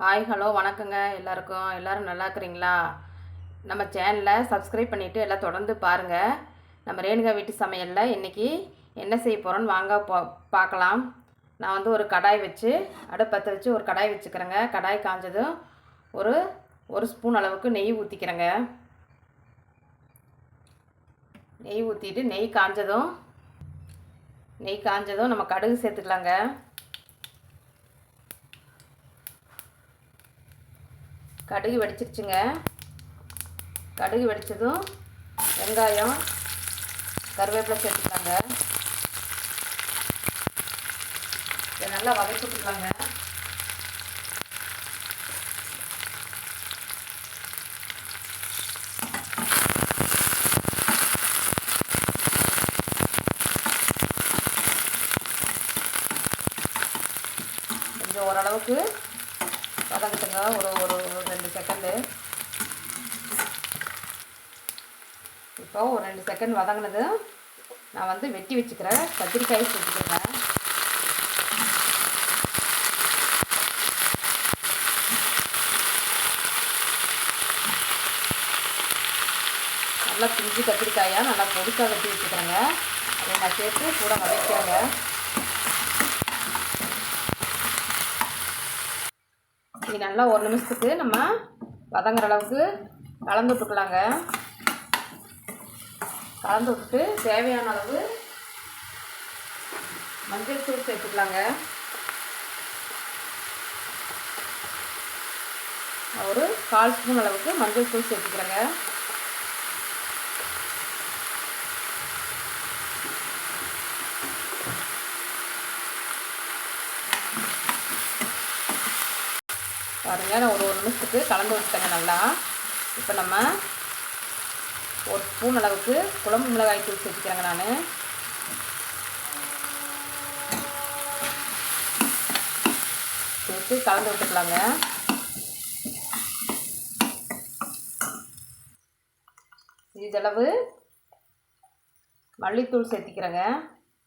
Hi hello வணக்கங்க. எல்லாருக்கும் எல்லாரும் நல்லா இருக்கிறீங்களா? நம்ம சேனலை சப்ஸ்கிரைப் பண்ணிவிட்டு எல்லாம் தொடர்ந்து பாருங்கள் நம்ம ரேணுகா வீட்டு சமையலில் இன்றைக்கி என்ன செய்ய போகிறோன்னு வாங்க போ பார்க்கலாம். நான் வந்து ஒரு கடாய் வச்சு அடுப்பத்தை வச்சு ஒரு கடாய் வச்சுக்கிறேங்க. கடாய் காஞ்சதும் ஒரு ஒரு ஸ்பூன் அளவுக்கு நெய் ஊற்றிக்கிறேங்க நெய் ஊற்றிட்டு நெய் காஞ்சதும் நெய் காஞ்சதும் நம்ம கடுகு சேர்த்துக்கலாங்க. கடுகு வெடிச்சிருச்சுங்க. கடுகு வெடித்ததும் வெங்காயம் கருவேப்பிலை சேர்த்துக்கலாங்க. இதை நல்லா வதக்கி விட்டுக்கலாங்க. கொஞ்சம் ஓரளவுக்கு வதங்கட்டுங்க ஒரு ஒரு ஒரு ரெண்டு செகண்டு இப்போ ஒரு ரெண்டு செகண்ட் வதங்கினது. நான் வந்து வெட்டி வச்சுக்கிறேன். கத்திரிக்காய் சேர்த்துக்கிறேன் நல்லா பிஞ்சு கத்திரிக்காயாக நல்லா பொடிக்காக வெட்டி வச்சுக்கிறேங்க. அதை நான் சேர்த்து கூட வதக்கிறேங்க இது நல்லா ஒரு நிமிஷத்துக்கு நம்ம வதங்குற அளவுக்கு கலந்து விட்டுக்கலாங்க. கலந்து விட்டுட்டு தேவையான அளவு மஞ்சள் தூள் சேர்த்துக்கலாங்க. ஒரு கால் ஸ்பூன் அளவுக்கு மஞ்சள் தூள் சேர்த்துக்கிறேங்க. பாருங்கள் நான் ஒரு ஒரு நிமிஷத்துக்கு கலந்து விட்டுட்டேங்க நல்லா. இப்போ நம்ம ஒரு ஸ்பூன் அளவுக்கு குழம்பு மிளகாய் தூள் சேர்த்துக்கிறேங்க நான். சேர்த்து கலந்து விட்டுக்கலாங்க. இதளவு மல்லித்தூள் சேர்த்திக்கிறேங்க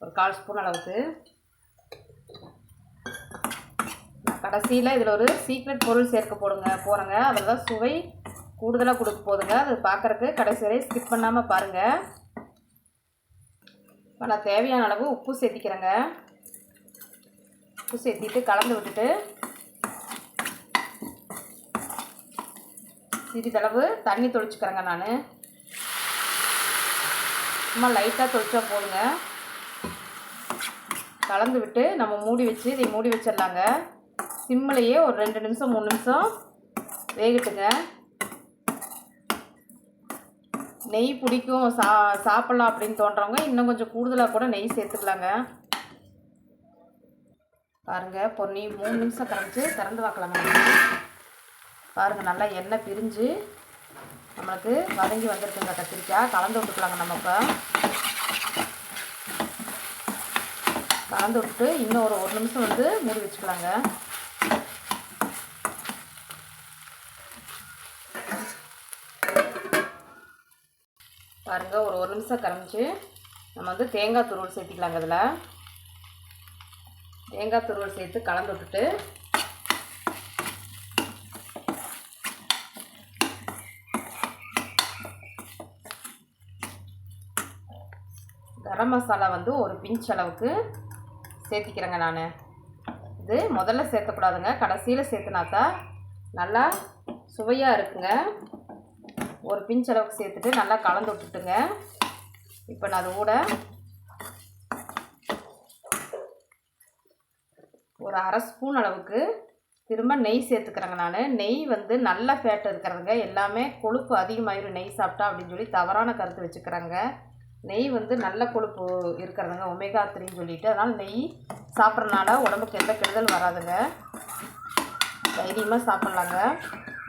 ஒரு கால் ஸ்பூன் அளவுக்கு. கடைசியில் இதில் ஒரு சீக்ரெட் பொருள் சேர்க்க போடுங்க போகிறேங்க அதில் தான் சுவை கூடுதலாக கொடுக்க போதுங்க அது பார்க்குறக்கு கடைசி வரை ஸ்கிப் பண்ணாமல் பாருங்கள் இப்போ நான் தேவையான அளவு உப்பு சேர்த்திக்கிறேங்க. உப்பு சேர்த்திட்டு கலந்து விட்டுட்டு சிறிதளவு தண்ணி தொளிச்சுக்கிறேங்க நான். சும்மா லைட்டாக தொளிச்சா போதுங்க. கலந்து விட்டு நம்ம மூடி வச்சு இதை மூடி வச்சிடலாங்க. சிம்மிலையே ஒரு ரெண்டு நிமிஷம் மூணு நிமிஷம் வேகட்டுங்க. நெய் பிடிக்கும் சா சாப்பிட்லாம் அப்படின்னு தோன்றவங்க இன்னும் கொஞ்சம் கூடுதலாக கூட நெய் சேர்த்துக்கலாங்க. பாருங்கள் பொன்னி மூணு நிமிஷம் கரைஞ்சி திறந்து பார்க்கலாங்க. பாருங்கள் நல்லா எண்ணெய் பிரிஞ்சு நம்மளுக்கு வதங்கி வந்திருக்குங்க கத்திரிக்காய். கலந்து விட்டுக்கலாங்க நம்ம இப்போ. கலந்து விட்டுட்டு இன்னும் ஒரு ஒரு நிமிஷம் வந்து மூடி வச்சுக்கலாங்க. பாருங்கள் ஒரு ஒரு நிமிஷம் கரைஞ்சி நம்ம வந்து தேங்காய் துருவல் சேர்த்திக்கலாங்க அதில் தேங்காய் துருவல் சேர்த்து கலந்து விட்டுட்டு கரம் மசாலா வந்து ஒரு பிஞ்ச் அளவுக்கு சேர்த்திக்கிறேங்க நான். இது முதல்ல சேர்த்தக்கூடாதுங்க. கடைசியில் சேர்த்துனாத்தான் நல்லா சுவையாக இருக்குங்க. ஒரு பிஞ்ச் அளவுக்கு சேர்த்துட்டு நல்லா கலந்து விட்டுட்டுங்க. இப்போ நான் அது கூட ஒரு அரை ஸ்பூன் அளவுக்கு திரும்ப நெய் சேர்த்துக்கிறேங்க நான். நெய் வந்து நல்ல ஃபேட் இருக்கிறதுங்க. எல்லாமே கொழுப்பு அதிகமாகிடும் நெய் சாப்பிட்டா அப்படின்னு சொல்லி தவறான கருத்து வச்சுக்கிறாங்க. நெய் வந்து நல்ல கொழுப்பு இருக்கிறதுங்க. ஒமேகா த்ரீன்னு சொல்லிட்டு. அதனால் நெய் சாப்பிட்றனால உடம்புக்கு எந்த கெடுதல் வராதுங்க. தைரியமாக சாப்பிட்லாங்க.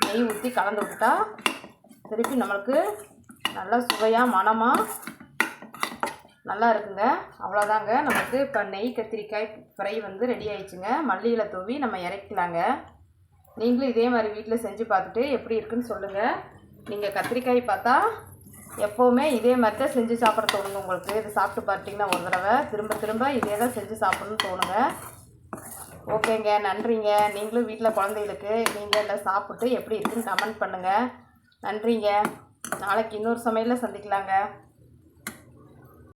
நெய் ஊற்றி கலந்து விட்டா திருப்பி நம்மளுக்கு நல்லா சுவையாக மனமாக நல்லா இருக்குங்க. அவ்வளோதாங்க நமக்கு இப்போ நெய் கத்திரிக்காய் ஃப்ரை வந்து ரெடி ஆயிடுச்சுங்க. மல்லியில் தூவி நம்ம இறக்கலாங்க நீங்களும் இதே மாதிரி வீட்டில் செஞ்சு பார்த்துட்டு எப்படி இருக்குன்னு சொல்லுங்கள் நீங்கள் கத்திரிக்காய் பார்த்தா எப்போவுமே இதே மாதிரி தான் செஞ்சு சாப்பிட தோணுங்க உங்களுக்கு. இது சாப்பிட்டு பார்த்தீங்கன்னா ஒரு தடவை திரும்ப திரும்ப இதே தான் செஞ்சு சாப்பிட்ணுன்னு தோணுங்க. ஓகேங்க. நன்றிங்க. நீங்களும் வீட்டில் குழந்தைகளுக்கு நீங்கள் எல்லாம் சாப்பிட்டு எப்படி இருக்குன்னு கமெண்ட் பண்ணுங்கள் நன்றிங்க. நாளைக்கு இன்னொரு சமையலில் சந்திக்கலாங்க.